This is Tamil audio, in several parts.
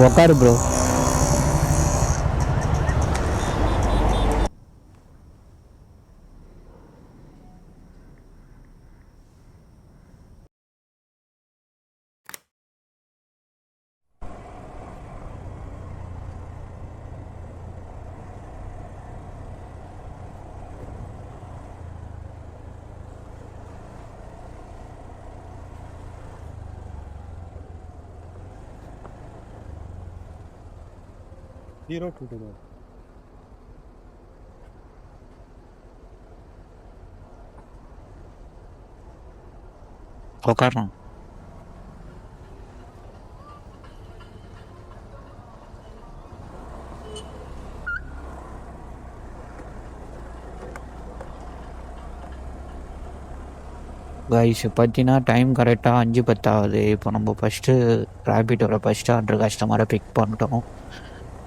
உக்காரு ப்ரோ ஜீரோ டூ டூ உக்காரணும் கைஸ் பார்த்தீங்கன்னா டைம் கரெக்டாக அஞ்சு பத்தாவது. இப்போ நம்ம ஃபஸ்ட்டு ரேபிட்டோட ஃபஸ்ட்டு ஆர்டர் கஸ்டமரை பிக் பண்ணிட்டோம்.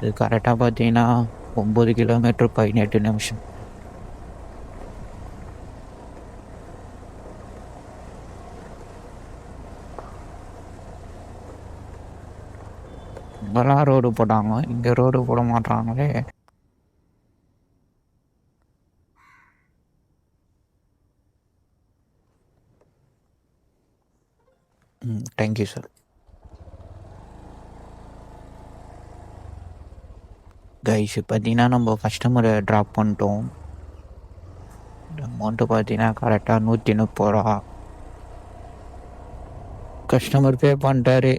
இது கரெக்டாக பார்த்தீங்கன்னா ஒம்பது கிலோமீட்டர் பதினெட்டு நிமிஷம். இங்கெல்லாம் ரோடு போட்டாங்க. இங்கே ரோடு போட மாட்டாங்களே. ம் தேங்க்யூ சார் கைஸ் பார்த்தீங்கன்னா நம்ம கஸ்டமரை ட்ராப் பண்ணிட்டோம் அமௌண்ட்டு பார்த்தீங்கன்னா கரெக்டாக நூற்றி முப்பது ரூபா. கஸ்டமர் பே பண்ணிட்டாரு.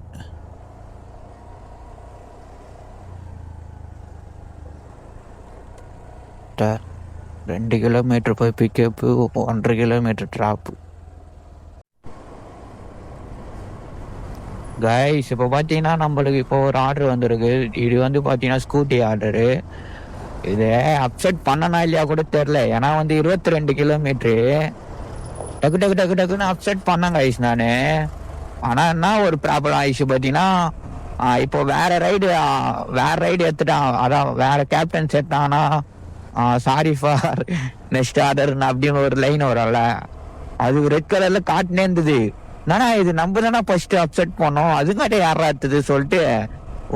ரெண்டு கிலோமீட்டர் போய் பிக்கப்பு ஒன்றரை கிலோமீட்டர் ட்ராப்பு கைஸ் இப்போ பார்த்தீங்கன்னா நம்மளுக்கு இப்போ ஒரு ஆர்டர் வந்திருக்கு. இது வந்து பார்த்தீங்கன்னா ஸ்கூட்டி ஆர்டரு இது அப்செட் பண்ணனா இல்லையா கூட தெரில ஏன்னா வந்து இருபத்தி ரெண்டு கிலோமீட்ரு டக்கு டக்கு டக்கு டக்குன்னு அப்செட் பண்ணேன் கைஸ் நான். ஆனால் என்ன ஒரு ப்ராப்ளம் ஆயிடுச்சு பார்த்தீங்கன்னா இப்போ வேற ரைடு வேற ரைடு எடுத்துட்டான். அதான் வேற கேப்டன் செட்டானா சாரி ஃபார் நெக்ஸ்ட் ஆர்டர் அப்படின்னு ஒரு லைன் வரும்ல. அது ரெட் கலர்ல காட்டுனே இருந்தது. நானா இது நம்ம தானே ஃபர்ஸ்ட் அப்செட் பண்ணோம் அதுக்காட்டி யாரா எடுத்தது சொல்லிட்டு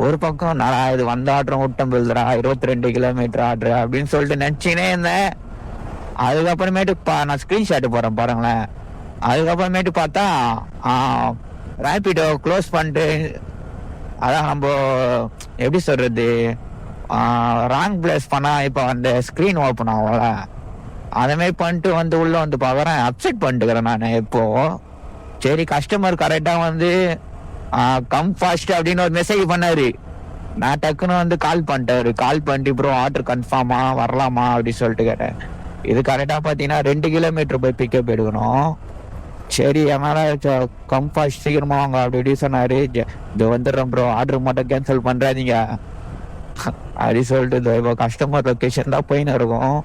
ஒரு பக்கம் நான் இது வந்த ஆர்டரும் ஊட்டம் போகுதுடா இருபத்தி ரெண்டு கிலோமீட்டர் ஆர்டர் அப்படின்னு சொல்லிட்டு நினச்சினே இருந்தேன். அதுக்கப்புறமேட்டு பா நான் ஸ்க்ரீன்ஷாட் போகிறேன் பாருங்களேன். அதுக்கப்புறமேட்டு பார்த்தா ரேபிடோ க்ளோஸ் பண்ணிட்டு அதான் நம்ம எப்படி சொல்கிறது ராங் பிளேஸ் பண்ணால் இப்போ அந்த ஸ்க்ரீன் ஓப்பன் ஆகும்ல அதே மாதிரி பண்ணிட்டு வந்து உள்ளே வந்து பார்க்குறேன். அப்செட் பண்ணிட்டுக்கிறேன் நான் இப்போது சரி கஸ்டமர் கரெக்டாக வந்து கம் ஃபாஸ்ட் அப்படின்னு ஒரு மெசேஜ் பண்ணாரு. நான் டக்குன்னு வந்து கால் பண்ணிட்டாரு கால் பண்ணிட்டு ப்ரோ ஆர்டர் கன்ஃபார்மா வரலாமா? அப்படி சொல்லிட்டு கேட்டேன். இது கரெக்டாக பார்த்தீங்கன்னா ரெண்டு கிலோமீட்டர் போய் பிக்கப் எடுக்கணும். சரி என்னால கம் ஃபாஸ்ட் சீக்கிரமா வாங்க அப்படி இப்படி சொன்னாரு இது வந்துடுறேன் ப்ரோ ஆர்டர் மட்டும் கேன்சல் பண்றாதீங்க. அப்படி சொல்லிட்டு இப்போ கஸ்டமர் லொக்கேஷன் தான் போயின்னு இருக்கும்.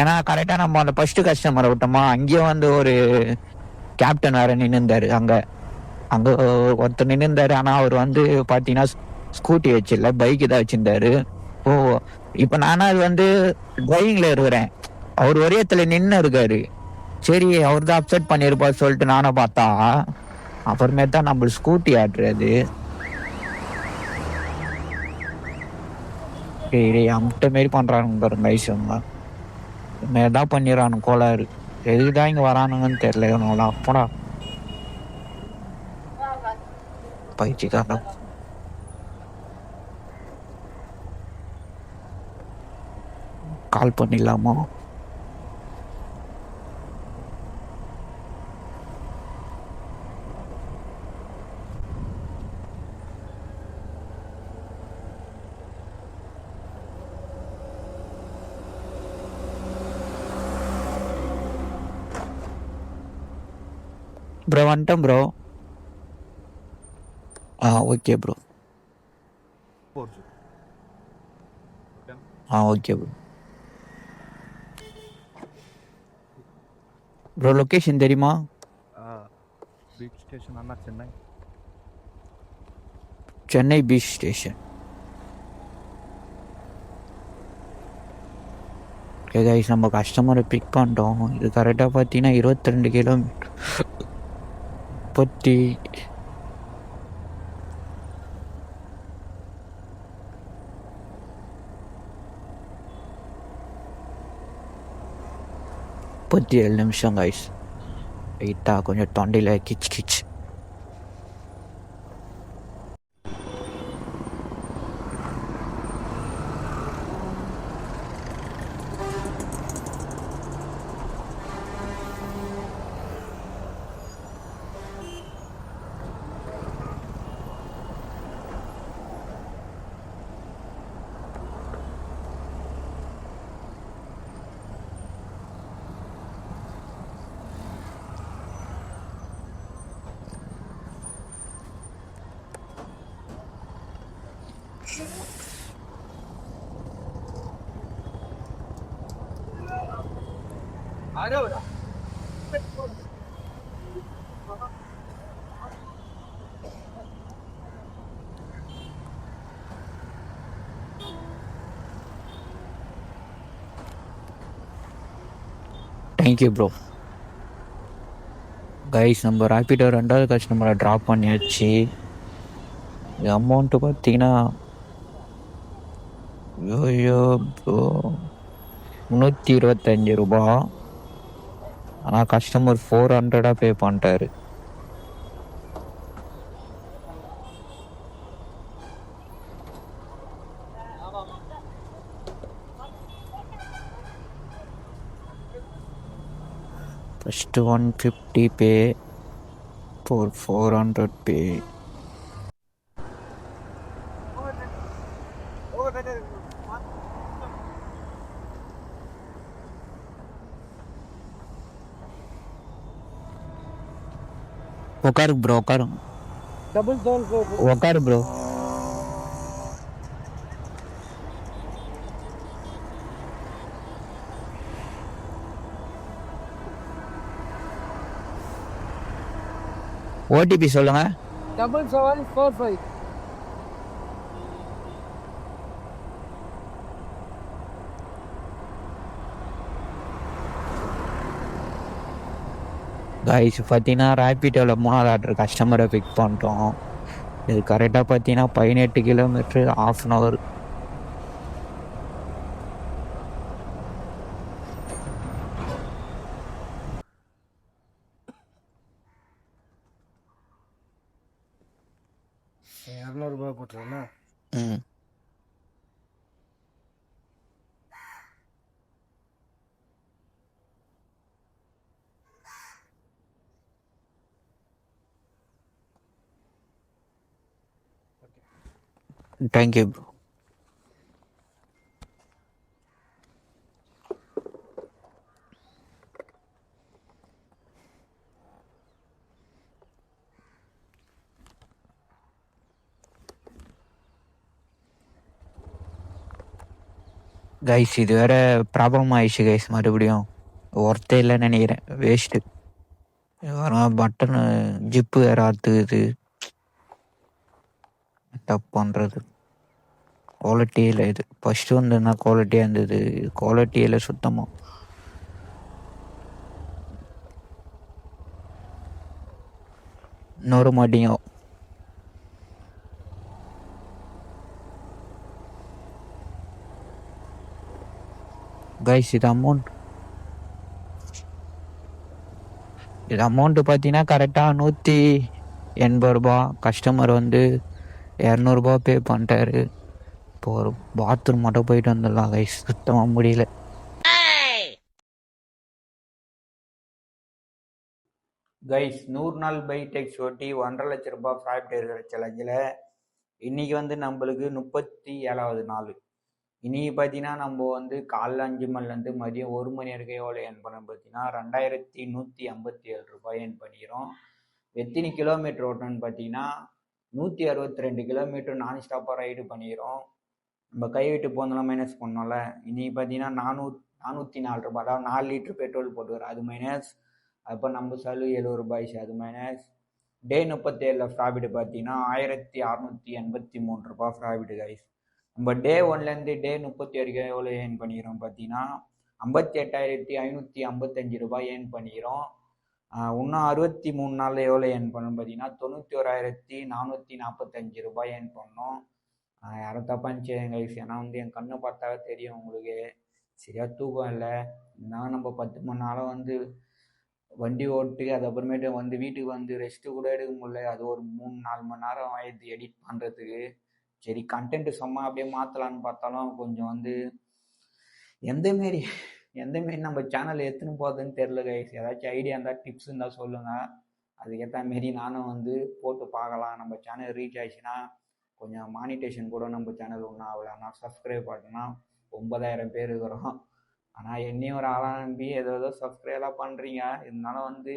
ஏன்னா கரெக்டா நம்ம அந்த ஃபர்ஸ்ட் கஸ்டமரை விட்டோமா அங்கேயே வந்து ஒரு கேப்டன் வேற நின்னுந்தாரு அங்க அங்க ஒருத்தர் நின்னுந்தாரு ஆனா அவர் வந்து பாத்தீங்கன்னா ஸ்கூட்டி வச்சில்ல பைக் தான் வச்சிருந்தாரு. ஓ இப்ப நானா அது வந்து டிரைவிங்ல இருக்கிறேன். அவர் ஒரே இடத்துல நின்று இருக்காரு. சரி அவர் தான் அப்செட் பண்ணியிருப்பார் சொல்லிட்டு நானும் பார்த்தா அப்புறமே தான் நம்ம ஸ்கூட்டி ஆட்டுறது. சரி அம்ட்ட மாரி பண்றாங்க பாருங்க ஐசங்க தான் பண்ணிடுறானு கோளாறு. எதுக்கு தான் இங்க வரானுங்கன்னு தெரியல இவனோட அப்படா பயிற்சிக்காரன் கால் பண்ணிடலாமா? ப்ரோ வந்துட்டோம் bro ah okay bro ah okay bro bro location தெரியுமா? பீச் ஸ்டேஷன் அண்ணா Chennai. Chennai beach station okay guys நம்ம கஸ்டமரை பிக் பண்ணிட்டோம். இது கரெக்டாக பார்த்தீங்கன்னா இருபத்தி ரெண்டு கிலோமீட்டர் முப்பத்தி முப்பத்தி ஏழு நிமிஷம் கைஸ் வெயிட்டாக கொஞ்சம் தொண்டையில் கிச் கிச் தேங்க்யூ ப்ரோ கைஸ் நம்ம ராப்பிடோ ரெண்டாவது கஸ்டமரை ட்ராப் பண்ணியாச்சு. அமௌண்ட்டு பார்த்தீங்கன்னா ஐயோ ப்ரோ முந்நூற்றி இருபத்தஞ்சி ரூபா. ஆனால் கஸ்டமர் ஃபோர் ஹண்ட்ரடாக பே பண்ணிட்டாரு. First one fifty pay four four hundred pay Wakar bro, wakar. Double zone bro. Wakar bro. What did you say? Double zone, four five. Guys பார்த்தீங்கன்னா ரேப்பிட்டோவில் மூணாவது ஆர்டர் கஸ்டமரை பிக் பண்ணிட்டோம். இது கரெக்டாக பார்த்தீங்கன்னா பதினெட்டு கிலோமீட்ரு ஆஃப் அன் ஹவர் இரநூறுபா போட்டுருவேண்ணா ம். தேங்க்யூ ப்ரோ கைஸ் இது வேற ப்ராப்ளம் ஆயிடுச்சு கைஸ் மறுபடியும் ஒர்த்தே இல்லைன்னு நினைக்கிறேன். வேஸ்ட்டு வரும் பட்டனு ஜிப்பு வேற அறுத்துக்குது டப் பண்ணுறது குவாலிட்டி இல்லை இது. ஃபஸ்ட்டு வந்ததுன்னா குவாலிட்டியாக இருந்தது. குவாலிட்டி இல்லை சுத்தமாக இன்னொரு மாட்டிங்க கைஸ் இது அமௌண்ட் இது அமௌண்ட்டு பார்த்தீங்கன்னா கரெக்டாக நூற்றி எண்பது ரூபா கஸ்டமர் வந்து இரநூறுபா பே பண்ணிட்டாரு. இப்போ ஒரு பாத்ரூம் மட்டும் போயிட்டு வந்துடலாம் கைஸ் சுத்தமாக முடியல. கைஸ் நூறு நாள் பை டெக்ஸ் ஒட்டி ஒன்றரை லட்ச ரூபாய் ப்ராஃபிட் இருக்கிற சேலஞ்சில் இன்னைக்கு வந்து நம்மளுக்கு முப்பத்தி ஏழாவது நாள். இன்னைக்கு பார்த்தீங்கன்னா நம்ம வந்து காலைல அஞ்சு மணிலேருந்து மதியம் ஒரு மணி வரைக்கும் எவ்வளோ ஏர்ன் பண்ணோம் பார்த்தீங்கன்னா ரெண்டாயிரத்தி நூற்றி ஐம்பத்தி ஏழு ரூபாய் ஏர்ன் பண்ணிக்கிறோம். எத்தனை கிலோமீட்டர் ஓட்டணும்னு பார்த்தீங்கன்னா நூற்றி அறுபத்தி ரெண்டு கிலோமீட்டர் நான் ஸ்டாப்பாக ரைடு பண்ணிடுறோம் நம்ம கைவிட்டு போனதெல்லாம் மைனஸ் பண்ணோம்ல. இன்னைக்கு பார்த்தீங்கன்னா நானூ நானூற்றி நாலு ரூபாய் அதாவது நாலு லிட்டர் பெட்ரோல் போட்டுக்கிறோம். அது மைனஸ் அப்போ நம்ம சலு எழுபது ரூபாய் அது மைனஸ் டே முப்பத்தேழில் ப்ராஃபிட் பார்த்தீங்கன்னா ஆயிரத்தி அறநூற்றி எண்பத்தி மூணு ரூபாய் ப்ராஃபிட் கைஸ் நம்ம டே ஒன்லேருந்து டே முப்பத்தி வரைக்கும் எவ்வளோ ஏர்ன் பண்ணிக்கிறோம் பார்த்தீங்கன்னா ஐம்பத்தி எட்டாயிரத்தி ஐநூற்றி ஐம்பத்தஞ்சு ரூபாய் ஏர்ன் பண்ணிக்கிறோம். இன்னும் அறுபத்தி மூணு நாளில் எவ்வளோ ஏர்ன் பண்ணணும் பார்த்தீங்கன்னா தொண்ணூற்றி ஓராயிரத்தி நானூற்றி நாற்பத்தஞ்சு ரூபாய் ஏர்ன் பண்ணோம். யாரும் தப்பாச்சு எங்களுக்கு ஏன்னா வந்து என் கண்ணை பார்த்தாவே தெரியும் உங்களுக்கு. சரியாக தூக்கம் இல்லை. இருந்தாலும் நம்ம பத்து மணி நேரம் வந்து வண்டி ஓட்டு அதுக்கப்புறமேட்டு வந்து வீட்டுக்கு வந்து ரெஸ்ட்டு கூட எடுக்க முடியல. அது ஒரு மூணு நாலு மணி நேரம் ஆயிடுது எடிட் பண்ணுறதுக்கு சரி கண்டென்ட் சும்மா அப்படியே மாற்றலான்னு பார்த்தாலும் கொஞ்சம் வந்து எந்த எந்தமாரி எந்த மாரி நம்ம சேனல் எடுத்துன்னு போகுதுன்னு தெரில கைஸ் ஏதாச்சும் ஐடியா இருந்தால் டிப்ஸ் இருந்தால் சொல்லுங்கள் அதுக்கேற்ற மாரி நானும் வந்து போட்டு பார்க்கலாம். நம்ம சேனல் ரீச் ஆயிடுச்சுன்னா கொஞ்சம் மானிட்டேஷன் கூட நம்ம சேனல் ஒன்றும் ஆகல ஆனால் சப்ஸ்கிரைப் பண்ணா ஒன்பதாயிரம் பேர் இருக்கிறோம். ஆனால் என்னையும் ஒரு ஆளாக நம்பி ஏதோ ஏதோ சப்ஸ்கிரைப்லாம் பண்ணுறீங்க இருந்தாலும் வந்து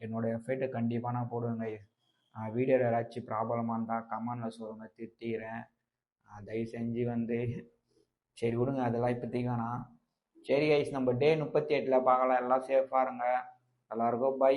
என்னோடய எஃபர்ட்டை கண்டிப்பாக நான் போடுவேங்க வீடியோவில் ஏதாச்சும் ப்ராப்ளமாக இருந்தால் கமெண்டில் சொல்லுங்கள் திட்டிக்கிறேன் தயவு செஞ்சு வந்து சரி விடுங்க. அதெல்லாம் இப்போதைக்கு வேணாம். சரி கைஸ் நம்ம டே முப்பத்தி எட்டில் பார்க்கலாம். எல்லாம் சேஃபாக இருங்க. எல்லாருக்கும் பை